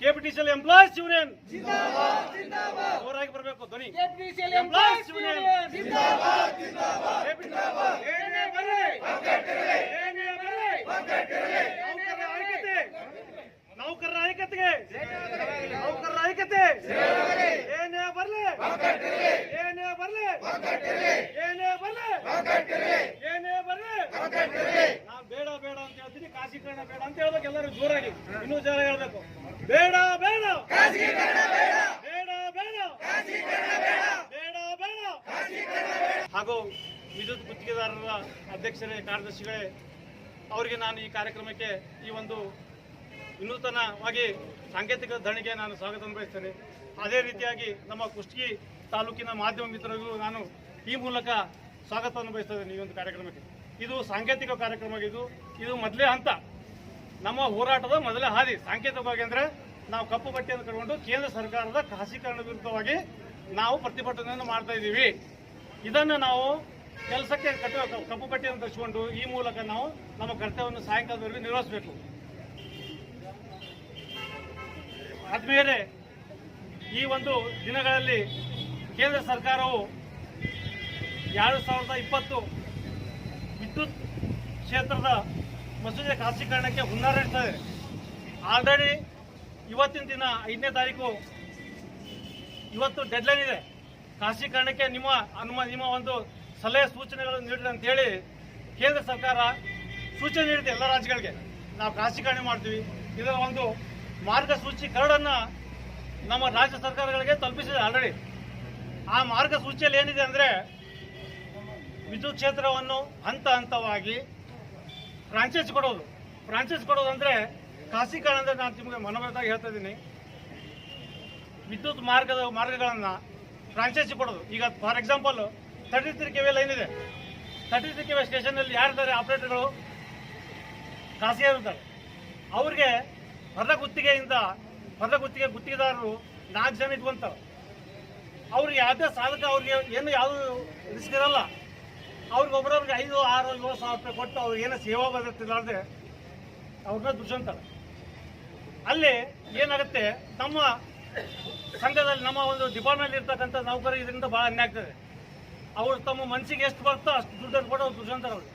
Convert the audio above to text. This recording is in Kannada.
ಕೆಪಿಟಿಸಿಎಲ್ ಎಂಪ್ಲಾಯ್ಸ್ ಯೂನಿಯನ್ ಜೋರಾಗಿ ಬರಬೇಕು ಧ್ವನಿ. ಎಂಪ್ಲಾಯ್ಸ್ ಯೂನಿಯನ್ ಏನೇ ಬರ್ಲಿ. ಏನೇ ಬರ್ಲಿ. ನೌಕರರ ಐಕ್ಯತೆ. ನೌಕರರ ಐಕ್ಯತೆಗೆ. ನೌಕರರ ಐಕ್ಯತೆ. ಏನೇ ಬರಲಿ. ಏನೇ ಬರಲಿ. ಏನೇ ಬರಲಿ. ಏನೇ ಬರಲಿ. ನಾ ಬೇಡ ಬೇಡ ಅಂತ ಹೇಳ್ತೀನಿ. ಕಾಶೀಕರಣ ಬೇಡ ಅಂತ ಹೇಳ್ಬೇಕು ಎಲ್ಲರೂ ಜೋರಾಗಿ. ಇನ್ನೂ ಜೋರಾಗಿ ಹೇಳ್ಬೇಕು ಬೇಡ ಬೇಡ ಬೇಡ ಬೇಡ ಬೇಡ ಬೇಡ ಹಾಗೂ ವಿದ್ಯುತ್ ಗುತ್ತಿಗೆದಾರರ ಅಧ್ಯಕ್ಷರೇ, ಕಾರ್ಯದರ್ಶಿಗಳೇ, ಅವರಿಗೆ ನಾನು ಈ ಕಾರ್ಯಕ್ರಮಕ್ಕೆ ಈ ಒಂದು ವಿನೂತನವಾಗಿ ಸಾಂಕೇತಿಕ ಧರಣಿಗೆ ನಾನು ಸ್ವಾಗತ ಬಯಸ್ತೇನೆ ಅದೇ ರೀತಿಯಾಗಿ ನಮ್ಮ ಕುಷ್ಟಗಿ ತಾಲೂಕಿನ ಮಾಧ್ಯಮ ಮಿತ್ರರಿಗೂ ನಾನು ಈ ಮೂಲಕ ಸ್ವಾಗತವನ್ನು ಬಯಸ್ತೇನೆ ಈ ಒಂದು ಕಾರ್ಯಕ್ರಮಕ್ಕೆ. ಇದು ಸಾಂಕೇತಿಕ ಕಾರ್ಯಕ್ರಮ ಇದು ಇದು ಮೊದಲೇ ಹಂತ. ನಮ್ಮ ಹೋರಾಟದ ಮೊದಲೇ ಹಾದಿ ಸಾಂಕೇತಿಕವಾಗಿ ಅಂದರೆ ನಾವು ಕಪ್ಪು ಬಟ್ಟೆಯನ್ನು ಕಟ್ಕೊಂಡು ಕೇಂದ್ರ ಸರ್ಕಾರದ ಖಾಸೀಕರಣ ವಿರುದ್ಧವಾಗಿ ನಾವು ಪ್ರತಿಭಟನೆಯನ್ನು ಮಾಡ್ತಾ ಇದ್ದೀವಿ. ಇದನ್ನು ನಾವು ಕೆಲಸಕ್ಕೆ ಕಟ್ಟುವ ಕಪ್ಪು ಪಟ್ಟಿಯನ್ನು ತರಿಸಿಕೊಂಡು ಈ ಮೂಲಕ ನಾವು ನಮ್ಮ ಕರ್ತವ್ಯವನ್ನು ಸಾಯಂಕಾಲದವರೆಗೆ ನಿರ್ವಹಿಸಬೇಕು. ಆದ್ಮೇಲೆ ಈ ಒಂದು ದಿನಗಳಲ್ಲಿ ಕೇಂದ್ರ ಸರ್ಕಾರವು ಎರಡು ಸಾವಿರದ ಇಪ್ಪತ್ತು ವಿದ್ಯುತ್ ಕ್ಷೇತ್ರದ ಮಸೂದೆ ಖಾಸಗೀಕರಣಕ್ಕೆ ಹುನ್ನಾರ ಇರ್ತದೆ. ಆಲ್ರೆಡಿ ಇವತ್ತಿನ ದಿನ ಐದನೇ ತಾರೀಕು ಇವತ್ತು ಡೆಡ್ಲೈನ್ ಇದೆ. ಖಾಸಗೀಕರಣಕ್ಕೆ ನಿಮ್ಮ ಅನುಮ, ನಿಮ್ಮ ಒಂದು ಸಲಹೆ ಸೂಚನೆಗಳನ್ನು ನೀಡಿದೆ ಅಂತ ಹೇಳಿ ಕೇಂದ್ರ ಸರ್ಕಾರ ಸೂಚನೆ ನೀಡಿದೆ ಎಲ್ಲ ರಾಜ್ಯಗಳಿಗೆ. ನಾವು ಖಾಸಗೀಕರಣ ಮಾಡ್ತೀವಿ. ಇದರ ಒಂದು ಮಾರ್ಗಸೂಚಿ ಕರಡನ್ನು ನಮ್ಮ ರಾಜ್ಯ ಸರ್ಕಾರಗಳಿಗೆ ತಲುಪಿಸಿದೆ ಆಲ್ರೆಡಿ ಆ ಮಾರ್ಗಸೂಚಿಯಲ್ಲಿ ಏನಿದೆ ಅಂದರೆ ವಿದ್ಯುತ್ ಕ್ಷೇತ್ರವನ್ನು ಹಂತ ಹಂತವಾಗಿ ಫ್ರಾಂಚೈಸ್ ಕೊಡೋದು. ಫ್ರಾಂಚೈಸ್ ಕೊಡೋದು ಅಂದರೆ ಖಾಸಗೀಕರಣ ಅಂದರೆ ನಾನು ನಿಮಗೆ ಮನೋಬರದಾಗಿ ಹೇಳ್ತಾ ಇದ್ದೀನಿ. ವಿದ್ಯುತ್ ಮಾರ್ಗದ ಮಾರ್ಗಗಳನ್ನ ಫ್ರಾಂಚೈಸಿ ಕೊಡೋದು. ಈಗ for example thirty three K V line ಇದೆ. ತರ್ಟಿ ತ್ರೀ ಕೆ ವಿ ಸ್ಟೇಷನಲ್ಲಿ ಯಾರಿದ್ದಾರೆ ಆಪರೇಟರ್ಗಳು ಖಾಸಗಿ ಇರ್ತಾರೆ ಅವ್ರಿಗೆ ಹೊರ ಗುತ್ತಿಗೆಯಿಂದ ಹೊರ ಗುತ್ತಿಗೆ ಗುತ್ತಿಗೆದಾರರು ನಾಲ್ಕು ಜನ ಇಟ್ಕೊಂತಾರೆ. ಅವ್ರಿಗೆ ಯಾವುದೇ ಸಾಧಕ ಅವ್ರಿಗೆ ಏನು ಯಾವುದು ರಿಸ್ಕ್ ಇರಲ್ಲ. ಅವ್ರಿಗೆ ಒಬ್ಬರವ್ರಿಗೆ ಐದು, ಆರು, ಏಳು ಸಾವಿರ ರೂಪಾಯಿ ಕೊಟ್ಟು ಅವ್ರಿಗೆ ಏನೋ ಸೇವಾ ಬದುಕ್ತಿದ್ದಾರೆ ಅವ್ರನ್ನ ದುಡ್ಸಂತಾರೆ. ಅಲ್ಲಿ ಏನಾಗುತ್ತೆ? ನಮ್ಮ ಸಂಘದಲ್ಲಿ ನಮ್ಮ ಒಂದು ಡಿಪಾರ್ಟ್ಮೆಂಟ್ ಇರ್ತಕ್ಕಂಥ ನೌಕರಿ ಇದರಿಂದ ಭಾಳ ಅನ್ಯಾಗ್ತದೆ ಅವ್ರು ತಮ್ಮ ಮನಸ್ಸಿಗೆ ಎಷ್ಟು ಬರ್ತೋ ಅಷ್ಟು ದುಡ್ಡನ್ನು ಕೊಟ್ಟು ಅವ್ರು ದುಡ್ಸಂತಾರೆ ಅವ್ರು